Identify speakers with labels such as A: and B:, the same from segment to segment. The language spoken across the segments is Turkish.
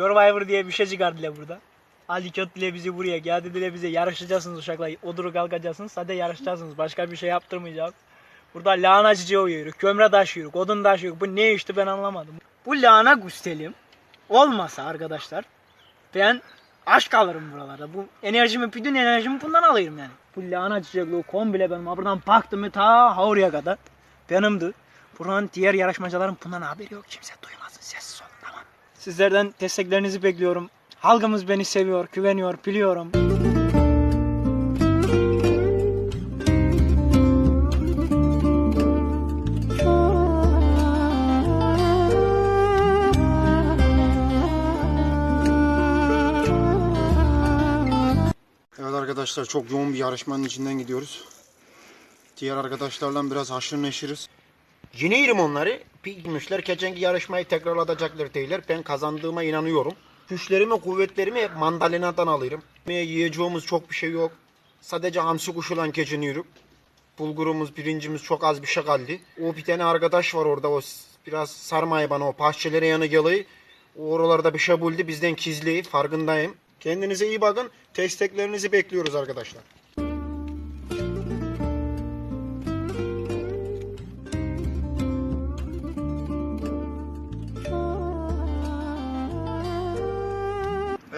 A: Survivor diye bir şey çıkardılar burada. Ali Köt bile bizi buraya geldi bile bize yarışacaksınız uşaklar. Oduru kalkacaksınız. Hadi yarışacaksınız. Başka bir şey yaptırmayacağız. Burada lahana çiçeği yiyoruz. Kömre taşıyoruz. Odun taşıyoruz. Bu ne işte ben anlamadım. Bu lahana gustelim olmasa arkadaşlar ben aşk alırım buralarda. Bu enerjimi, bütün enerjimi bundan alıyorum yani. Bu lahana çiçekliği komple benim. Ha Buradan baktım ta oraya kadar benimdi. Buranın diğer yarışmacıların bundan haberi yok. Kimse duymasın. Sessiz tamam. Sizlerden desteklerinizi bekliyorum. Halkımız beni seviyor, güveniyor, biliyorum.
B: Evet arkadaşlar çok yoğun bir yarışmanın içinden gidiyoruz. Diğer arkadaşlarla biraz haşır neşiriz. Yeneyim onları. Bilmişler geçenki yarışmayı tekrarlatacaklar değiller. Ben kazandığıma inanıyorum. Güçlerimi, kuvvetlerimi hep mandalinadan alırım. Yiyeceğimiz çok bir şey yok. Sadece hamsi kuşuyla geçiniyorum. Bulgurumuz, birincimiz çok az bir şey kaldı. O bir tane arkadaş var orada. O biraz sarmayı bana o bahçelere yanı geliyor. Oralarda bir şey buldu. Bizden gizli. Farkındayım. Kendinize iyi bakın. Desteklerinizi bekliyoruz arkadaşlar.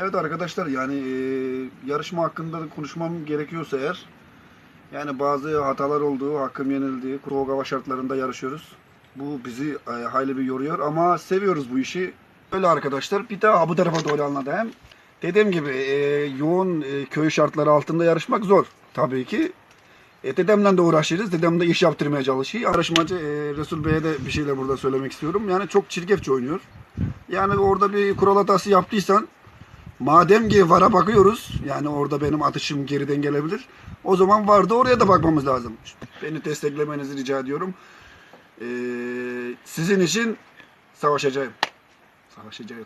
C: Evet arkadaşlar yani e, yarışma hakkında konuşmam gerekiyorsa eğer yani bazı hatalar olduğu, hakkım yenildiği, kuru hava şartlarında yarışıyoruz. Bu bizi e, hayli bir yoruyor ama seviyoruz bu işi. Öyle arkadaşlar bir daha bu tarafa doğru anlatayım. Dediğim gibi e, yoğun e, köy şartları altında yarışmak zor tabii ki. E, dedemle de uğraşırız. Dedem de iş yaptırmaya çalışıyor. Yarışmacı e, Resul Bey'e de bir şeyler burada söylemek istiyorum. Yani çok çirkefçe oynuyor. Yani orada bir kural hatası yaptıysan Madem ki VAR'a bakıyoruz, yani orada benim atışım geriden gelebilir. O zaman VAR'da oraya da bakmamız lazım. Beni desteklemenizi rica ediyorum. Ee, sizin için savaşacağım. Savaşacağım.